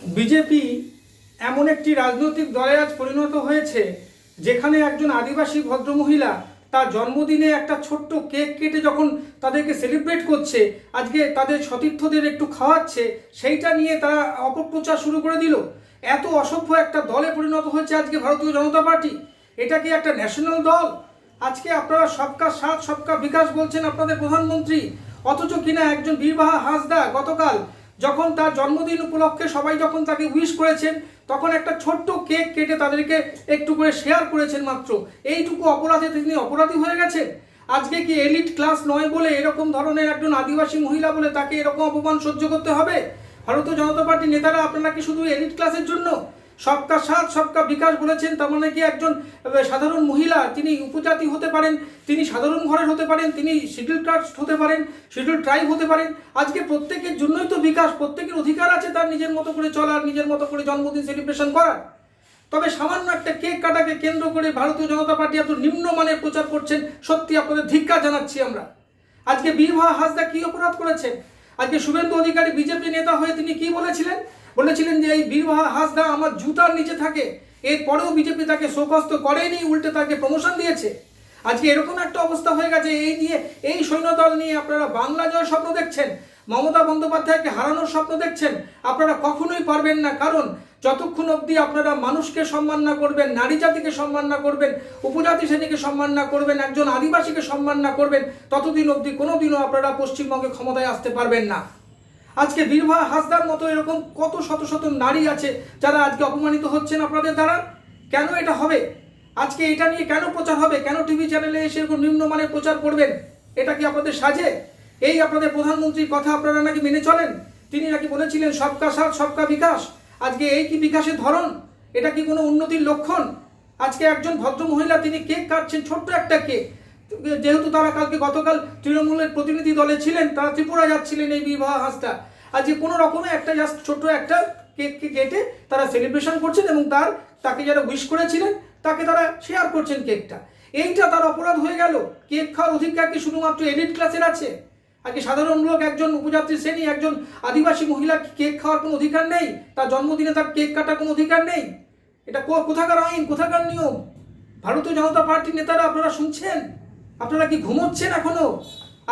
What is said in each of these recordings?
BJP এমন একটি রাজনৈতিক দলে আজ পরিণত হয়েছে, যেখানে একজন আদিবাসী ভদ্রমহিলা তার জন্মদিনে একটা ছোট্ট কেক কেটে যখন তাদেরকে সেলিব্রেট করছে, আজকে তাদের সতীর্থদের একটু খাওয়াচ্ছে, সেইটা নিয়ে তারা অপপ্রচার শুরু করে দিল। এত অসভ্য একটা দলে পরিণত হয়েছে আজকে ভারতীয় জনতা পার্টি। এটা কি একটা ন্যাশনাল দল? আজকে আপনারা সবকা সাথ, সবকা বিকাশ বলছেন আপনাদের প্রধানমন্ত্রী, অথচ কিনা একজন বীরবাহা হাঁসদা গতকাল যখন তার জন্মদিন উপলক্ষে সবাই যখন তাকে উইশ করেছেন, তখন একটা ছোট্ট কেক কেটে তাদেরকে একটু করে শেয়ার করেছেন মাত্র। এইটুকু অপরাধে তিনি অপরাধী হয়ে গেছেন? আজকে কি এলিট ক্লাস নয় বলে এরকম ধরনের একজন আদিবাসী মহিলা বলে তাকে এরকম অপমান সহ্য করতে হবে? ভারতীয় জনতা পার্টির নেতারা আপনারা কি শুধু এলিট ক্লাসের জন্য? সবকা সাথ, সবকা বিকাশ বলেছেন, তার মানে কি একজন সাধারণ মহিলা, তিনি উপজাতি হতে পারেন, তিনি সাধারণ ঘরের হতে পারেন, তিনি শিডিউল কাস্ট হতে পারেন, শিডিউল ট্রাইব হতে পারেন, আজকে প্রত্যেকের জন্যই তো বিকাশ, প্রত্যেকের অধিকার আছে তার নিজের মতো করে চলার, নিজের মতো করে জন্মদিন সেলিব্রেশন করার। তবে সামান্য একটা কেক কাটাকে কেন্দ্র করে ভারতীয় জনতা পার্টি এত নিম্নমানের প্রচার করছেন, সত্যি আপনাদের ধিক্কার জানাচ্ছি আমরা। আজকে বীরভা হাসদা কি অপরাধ করেছেন? আজকে শুভেন্দু অধিকারী বিজেপি নেতা হয়ে তিনি কি বলেছিলেন? বলেছিলেন যে এই বীরভা হাসদা আমার জুতার নিচে থাকে। এরপরেও বিজেপি তাকে শোকস্ত করেনি, উল্টে তাকে প্রমোশন দিয়েছে। আজকে এরকম একটা অবস্থা হয়ে গেছে, এই নিয়ে, এই সৈন্যদল নিয়ে আপনারা বাংলা জয় স্বপ্ন দেখছেন, মমতা বন্দ্যোপাধ্যায়কে হারানোর স্বপ্ন দেখছেন, আপনারা কখনোই পারবেন না, কারণ যতক্ষণ অবধি আপনারা মানুষকে সম্মান না করবেন, নারী জাতিকে সম্মান না করবেন, উপজাতি শ্রেণীকে সম্মান না করবেন, একজন আদিবাসীকে সম্মান না করবেন, ততদিন অবধি কোনোদিনও আপনারা পশ্চিমবঙ্গে ক্ষমতায় আসতে পারবেন না। আজকে বীরভা হাসদার মতো এরকম কত শত শত নারী আছে যারা আজকে অপমানিত হচ্ছেন আপনাদের দ্বারা? কেন এটা হবে? আজকে এটা নিয়ে কেন প্রচার হবে? কেন টিভি চ্যানেলে এসে এরকম নিম্নমানের প্রচার করবেন? এটা কি আপনাদের সাজে? এই আপনাদের প্রধানমন্ত্রীর কথা আপনারা নাকি মেনে চলেন? তিনি নাকি বলেছিলেন, সবকা সাথ, সবকা বিকাশ আজকে এই কি বিকাশের ধরন? এটা কি কোনো উন্নতির লক্ষণ? আজকে একজন ভদ্র মহিলা, তিনি কেক কাটছেন, ছোট্ট একটা কেক। যেহেতু তারা কালকে গতকাল তৃণমূলের প্রতিনিধি দলে ছিলেন, তারা ত্রিপুরা যাচ্ছিলেন এই বিবাহ হাসটা আজকে কোনো রকমে একটা জাস্ট ছোট্ট একটা কেককে কেটে তারা সেলিব্রেশন করছেন এবং তার, তাকে যারা উইশ করেছিলেন, তাকে তারা শেয়ার করছেন কেকটা এইটা তার অপরাধ হয়ে গেল। কেক খাওয়ার অধিকার কি শুধুমাত্র এলিট ক্লাসের আছে? আজকে সাধারণ লোক, একজন উপজাতি শ্রেণি, একজন আদিবাসী মহিলা কেক খাওয়ার কোনো অধিকার নেই? তার জন্মদিনে তার কেক কাটার কোনো অধিকার নেই? এটা কো- কোথাকার আইন, কোথাকার নিয়ম? ভারতীয় জনতা পার্টির নেতারা আপনারা শুনছেন? আপনারা কি ঘুমোচ্ছেন এখনও?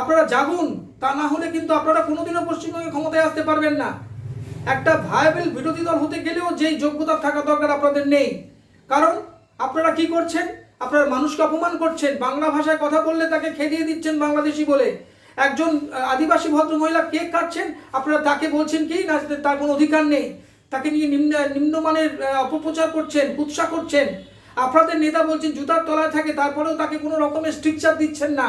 আপনারা জাগুন, তা না হলে কিন্তু আপনারা কোনোদিনও পশ্চিমবঙ্গে ক্ষমতায় আসতে পারবেন না। একটা ভায়াবেল বিরোধী দল হতে গেলেও যেই যোগ্যতা থাকা দরকার আপনাদের নেই। কারণ আপনারা কি করছেন? আপনারা মানুষকে অপমান করছেন। বাংলা ভাষায় কথা বললে তাকে খেদিয়ে দিচ্ছেন বাংলাদেশি বলে। একজন আদিবাসী ভদ্র মহিলা কেক কাটছেন আপনারা তাকে বলছেন কি? না, তার কোনো অধিকার নেই। তাকে নিয়ে নিম্ন, নিম্নমানের অপপ্রচার করছেন উৎসাহ করছেন। আপনাদের নেতা বলছেন জুতার তলায় থাকে, তারপরেও তাকে কোনো রকমের স্ট্রিকচার দিচ্ছেন না।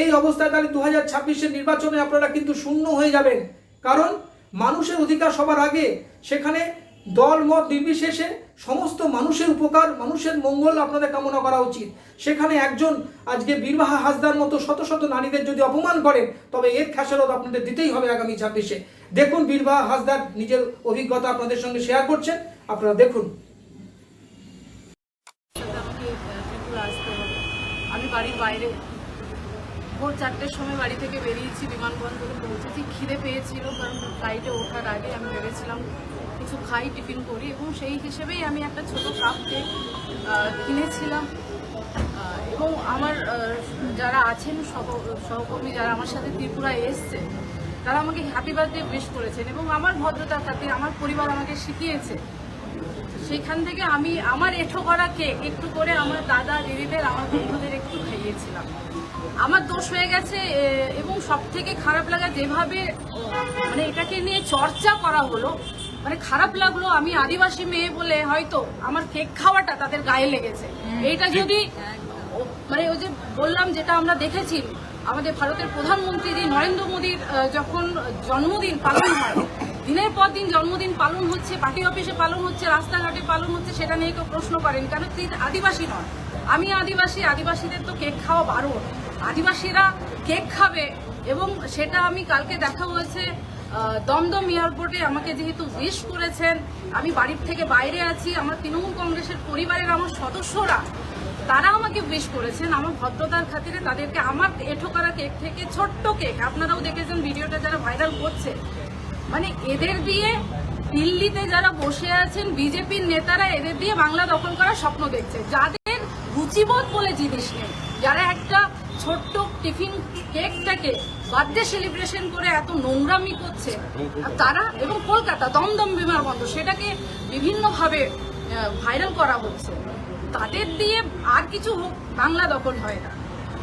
এই অবস্থায় তাহলে দু হাজার ছাব্বিশের নির্বাচনে আপনারা কিন্তু শূন্য হয়ে যাবেন। কারণ মানুষের অধিকার সবার আগে। সেখানে দল, মত নির্বিশেষে সমস্ত মানুষের উপকার, মানুষের মঙ্গল আপনাদের কামনা করা উচিত। সেখানে একজন আজকে বীরবাহা হাসদার মতো শত শত নারীদের যদি অপমান করেন তবে এর খেসারত আপনাদের দিতেই হবে আগামী ছাব্বিশে। দেখুন বীরবাহা হাসদার নিজের অভিজ্ঞতা আপনাদের সঙ্গে শেয়ার করছেন। আপনারা দেখুন। আমি বাড়ির বাইরে ভোর চারটের সময় বাড়ি থেকে বেরিয়েছি, বিমানবন্দরে পৌঁছেছি। খিদে পেয়েছিল, কারণ ফ্লাইটে ওঠার আগে আমি ভেবেছিলাম কিছু খাই, টিফিন করি এবং সেই হিসেবেই আমি একটা ছোট কাপ কেক কিনেছিলাম। এবং আমার যারা আছেন, সহ- সহকর্মী যারা আমার সাথে ত্রিপুরায় এসছে, তারা আমাকে হ্যাপি বার্থডে উইশ করেছেন এবং আমার ভদ্রতার খাতির আমার পরিবার আমাকে শিখিয়েছে। সেখান থেকে আমি আমার এঠো করা কেক একটু করে আমার দাদা, দিদিদের, আমার বন্ধুদের একটু খাইয়েছিলাম। আমার দোষ হয়ে গেছে এবং সব থেকে খারাপ লাগা যেভাবে মানে এটাকে নিয়ে চর্চা করা হলো মানে খারাপ লাগল আমি আদিবাসী মেয়ে বলে হয়তো আমার কেক খাওয়াটা তাদের গায়ে লেগেছে। এইটা যদি মানে ওই যে বললাম যেটা আমরা দেখেছি আমাদের ভারতের প্রধানমন্ত্রী যে নরেন্দ্র মোদীর যখন জন্মদিন পালন হয় দিনের পর দিন জন্মদিন পালন হচ্ছে পার্টি অফিসে পালন হচ্ছে রাস্তাঘাটে পালন হচ্ছে সেটা নিয়ে কেউ প্রশ্ন করেন কেন? তিনি আদিবাসী নন। আমি আদিবাসী আদিবাসীদের তো কেক খাওয়া বারণ। আদিবাসীরা কেক খাবে এবং সেটা আমি কালকে দেখা হয়েছে দমদম এয়ারপোর্টে আমাকে যেহেতু উইশ করেছেন, আমি বাড়ির থেকে বাইরে আছি, আমার তৃণমূল কংগ্রেসের পরিবারের আমার সদস্যরা, তারা আমাকে উইশ করেছেন আমার ভদ্রতার খাতিরে তাদেরকে আমার এঠো করা কেক থেকে ছোট্ট কেক, আপনারাও দেখেছেন ভিডিওটা যারা ভাইরাল করছে মানে এদের দিয়ে দিল্লিতে যারা বসে আছেন, বিজেপির নেতারা এদের দিয়ে বাংলা দখল করার স্বপ্ন দেখছে, যাদের রুচিবোধ বলে জিনিস নেই, যারা একটা ছোট্ট টিফিন কেকটাকে বার্থডে সেলিব্রেশন করে এত নোংরামি করছে। তারা এবং কলকাতা দমদম বিমানবন্দর, সেটাকে বিভিন্নভাবে ভাইরাল করা হচ্ছে। তাদের দিয়ে আর কিছু হোক, বাংলা দখল হয় না।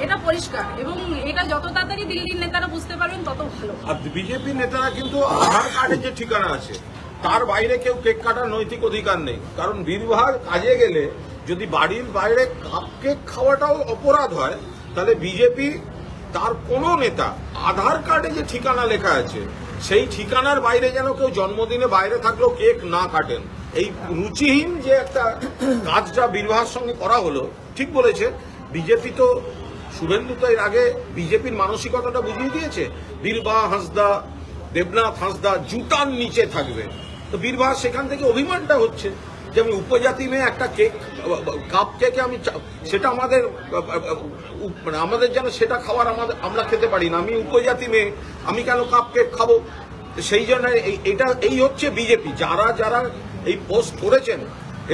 এটা পরিষ্কার এবং এটা যত তাড়াতাড়ি দিল্লির নেতারা বুঝতে পারবেন, তত ভালো। আর বিজেপি নেতারা কিন্তু আধার কার্ডের যে ঠিকানা আছে, তার বাইরে কেউ কেক কাটার নৈতিক অধিকার নেই। কারণ বিবাহ কাজে গেলে যদি বাড়ির বাইরে কাপ কেক খাওয়াটাও অপরাধ হয় তাহলে বিজেপি তার কোনো নেতা, আধার কার্ডে যে ঠিকানা লেখা আছে, সেই ঠিকানার বাইরে যেন কেউ জন্মদিনে বাইরে থাকলেও কেক না কাটেন। এই রুচিহীন যে একটা কাজটা বিবাহের সঙ্গে করা হলো, ঠিক বলেছে। বিজেপি তো শুভেন্দু তো এর আগে বিজেপির মানসিকতাটা বুঝিয়ে দিয়েছে। বীরবা হাঁসদা, দেবনাথ হাঁসদা জুতার নিচে থাকবে। তো বীরবা সেখান থেকে অভিমানটা হচ্ছে। যে আমি উপজাতি মেয়ে, একটা কেক কাপ কেকে আমি সেটা আমাদের মানে আমাদের যেন সেটা খাওয়ার আমাদের, আমরা খেতে পারি না। আমি উপজাতি মেয়ে, আমি কেন কাপ কেক খাব? সেই জন্য এটা, এই হচ্ছে বিজেপি যারা যারা এই পোস্ট করেছেন,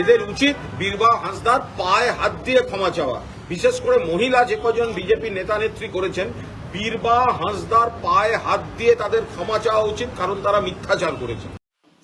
এদের উচিত বীরবা হাঁসদার পায়ে হাত দিয়ে ক্ষমা চাওয়া। বিশেষ করে মহিলা যে কজন বিজেপি নেতা নেত্রী করেছেন, বীরবা হাঁসদার পায়ে হাত দিয়ে তাদের ক্ষমা চাওয়া উচিত, কারণ তারা মিথ্যাচার করেছে